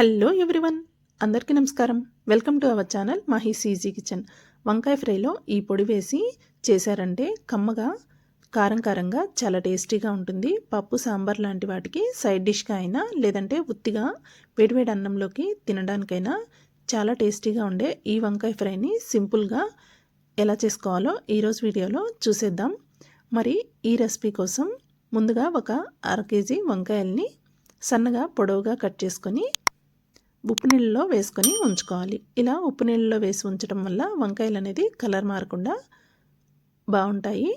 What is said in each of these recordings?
Hello everyone అందరికీ నమస్కారం. Welcome to our channel Mahi's easy kitchen వంకాయ ఫ్రైలో ఈ పొడి వేసి చేశారంటే కమ్మగా కారం కారంగా చాలా టేస్టీగా ఉంటుంది. పప్పు సాంబార్ లాంటి వాటికి సైడ్ డిష్గా అయినా లేదంటే ఉత్తిగా వేడివేడి అన్నంలోకి తినడానికైనా చాలా టేస్టీగా ఉండే ఈ వంకాయ ఫ్రైని సింపుల్గా ఎలా చేసుకోవాలో ఈరోజు వీడియోలో చూసేద్దాం. మరి ఈ రెసిపీ కోసం ముందుగా ఒక అర కేజీ వంకాయల్ని సన్నగా పొడవుగా కట్ చేసుకొని ఉప్పు నీళ్ళలో వేసుకొని ఉంచుకోవాలి. ఇలా ఉప్పు నీళ్ళలో వేసి ఉంచడం వల్ల వంకాయలు అనేది కలర్ మారకుండా బాగుంటాయి.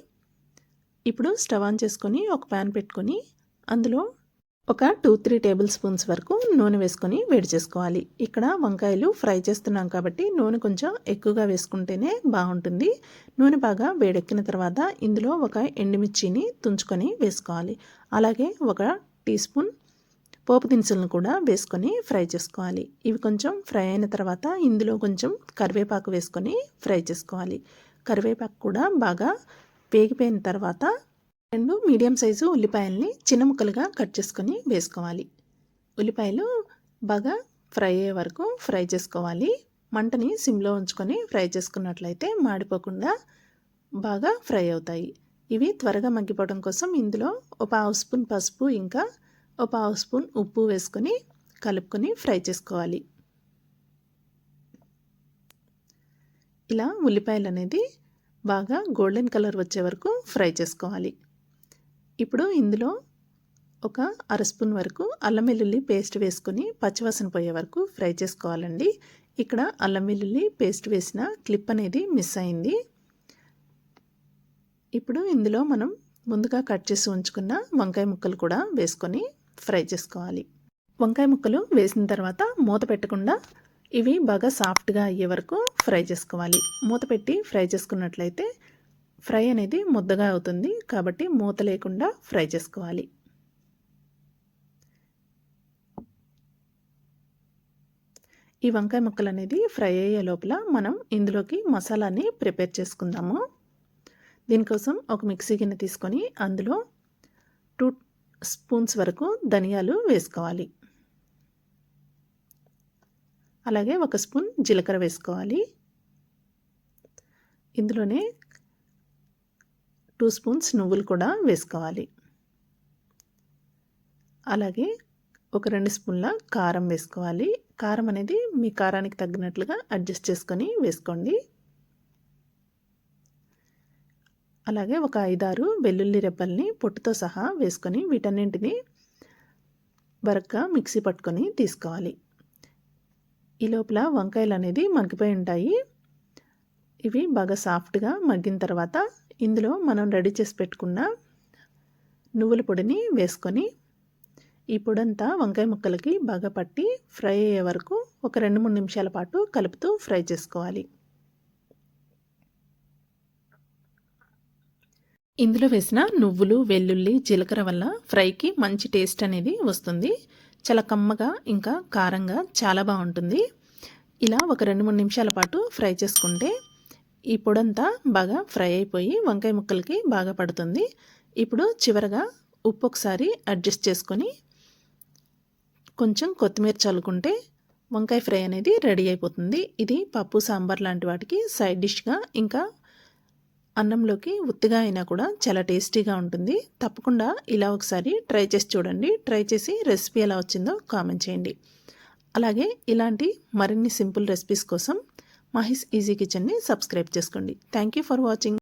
ఇప్పుడు స్టవ్ ఆన్ చేసుకొని ఒక ప్యాన్ పెట్టుకొని అందులో ఒక టూ త్రీ టేబుల్ స్పూన్స్ వరకు నూనె వేసుకొని వేడి చేసుకోవాలి. ఇక్కడ వంకాయలు ఫ్రై చేస్తున్నాం కాబట్టి నూనె కొంచెం ఎక్కువగా వేసుకుంటేనే బాగుంటుంది. నూనె బాగా వేడెక్కిన తర్వాత ఇందులో ఒక ఎండుమిర్చిని తుంచుకొని వేసుకోవాలి. అలాగే ఒక టీ స్పూన్ పోపు దినుసులను కూడా వేసుకొని ఫ్రై చేసుకోవాలి. ఇవి కొంచెం ఫ్రై అయిన తర్వాత ఇందులో కొంచెం కరివేపాకు వేసుకొని ఫ్రై చేసుకోవాలి. కరివేపాకు కూడా బాగా వేగిపోయిన తర్వాత రెండు మీడియం సైజు ఉల్లిపాయల్ని చిన్న ముక్కలుగా కట్ చేసుకొని వేసుకోవాలి. ఉల్లిపాయలు బాగా ఫ్రై అయ్యే వరకు ఫ్రై చేసుకోవాలి. మంటని సిమ్లో ఉంచుకొని ఫ్రై చేసుకున్నట్లయితే మాడిపోకుండా బాగా ఫ్రై అవుతాయి. ఇవి త్వరగా మగ్గిపోవడం కోసం ఇందులో ఒక పావు స్పూన్ పసుపు ఇంకా ఒక పావు స్పూన్ ఉప్పు వేసుకొని కలుపుకొని ఫ్రై చేసుకోవాలి. ఇలా ఉల్లిపాయలు అనేది బాగా గోల్డెన్ కలర్ వచ్చే వరకు ఫ్రై చేసుకోవాలి. ఇప్పుడు ఇందులో ఒక అర స్పూన్ వరకు అల్లం వెల్లుల్లి పేస్ట్ వేసుకొని పచ్చివాసన పోయే వరకు ఫ్రై చేసుకోవాలండి. ఇక్కడ అల్లం వెల్లుల్లి పేస్ట్ వేసిన క్లిప్ అనేది మిస్ అయింది. ఇప్పుడు ఇందులో మనం ముందుగా కట్ చేసి ఉంచుకున్న వంకాయ ముక్కలు కూడా వేసుకొని ఫ్రై చేసుకోవాలి. వంకాయ ముక్కలు వేసిన తర్వాత మూత పెట్టకుండా ఇవి బాగా సాఫ్ట్గా అయ్యే వరకు ఫ్రై చేసుకోవాలి. మూత పెట్టి ఫ్రై చేసుకున్నట్లయితే ఫ్రై అనేది ముద్దగా అవుతుంది కాబట్టి మూత లేకుండా ఫ్రై చేసుకోవాలి. ఈ వంకాయ ముక్కలు అనేది ఫ్రై అయ్యే లోపల మనం ఇందులోకి మసాలాని ప్రిపేర్ చేసుకుందాము. దీనికోసం ఒక మిక్సీ గిన్నె తీసుకొని అందులో టూ స్పూన్స్ వరకు ధనియాలు వేసుకోవాలి. అలాగే ఒక స్పూన్ జీలకర్ర వేసుకోవాలి. ఇందులోనే టూ స్పూన్స్ నువ్వులు కూడా వేసుకోవాలి. అలాగే ఒక రెండు స్పూన్ల కారం వేసుకోవాలి. కారం అనేది మీ కారానికి తగ్గినట్లుగా అడ్జస్ట్ చేసుకొని వేసుకోండి. అలాగే ఒక ఐదారు వెల్లుల్లి రెబ్బల్ని పొట్టుతో సహా వేసుకొని వీటన్నింటిని బరక్గా మిక్సీ పట్టుకొని తీసుకోవాలి. ఈ లోపల వంకాయలు అనేది మగ్గిపోయి ఉంటాయి. ఇవి బాగా సాఫ్ట్గా మగ్గిన తర్వాత ఇందులో మనం రెడీ చేసి పెట్టుకున్న నువ్వుల పొడిని వేసుకొని ఈ పొడంతా వంకాయ ముక్కలకి బాగా పట్టి ఫ్రై అయ్యే వరకు ఒక రెండు మూడు నిమిషాల పాటు కలుపుతూ ఫ్రై చేసుకోవాలి. ఇందులో వేసిన నువ్వులు వెల్లుల్లి జీలకర్ర వల్ల ఫ్రైకి మంచి టేస్ట్ అనేది వస్తుంది. చాలా కమ్మగా ఇంకా కారంగా చాలా బాగుంటుంది. ఇలా ఒక రెండు మూడు నిమిషాల పాటు ఫ్రై చేసుకుంటే ఈ పొడంతా బాగా ఫ్రై అయిపోయి వంకాయ ముక్కలకి బాగా పడుతుంది. ఇప్పుడు చివరగా ఉప్పు ఒకసారి అడ్జస్ట్ చేసుకొని కొంచెం కొత్తిమీర చల్లుకుంటే వంకాయ ఫ్రై అనేది రెడీ అయిపోతుంది. ఇది పప్పు సాంబార్ లాంటి వాటికి సైడ్ డిష్గా ఇంకా అన్నంలోకి ఉత్తిగా అయినా కూడా చాలా టేస్టీగా ఉంటుంది. తప్పకుండా ఇలా ఒకసారి ట్రై చేసి చూడండి. ట్రై చేసి రెసిపీ ఎలా వచ్చిందో కామెంట్ చేయండి. అలాగే ఇలాంటి మరిన్ని సింపుల్ రెసిపీస్ కోసం మహిస్ ఈజీ కిచెన్ని సబ్స్క్రైబ్ చేసుకోండి. Thank for watching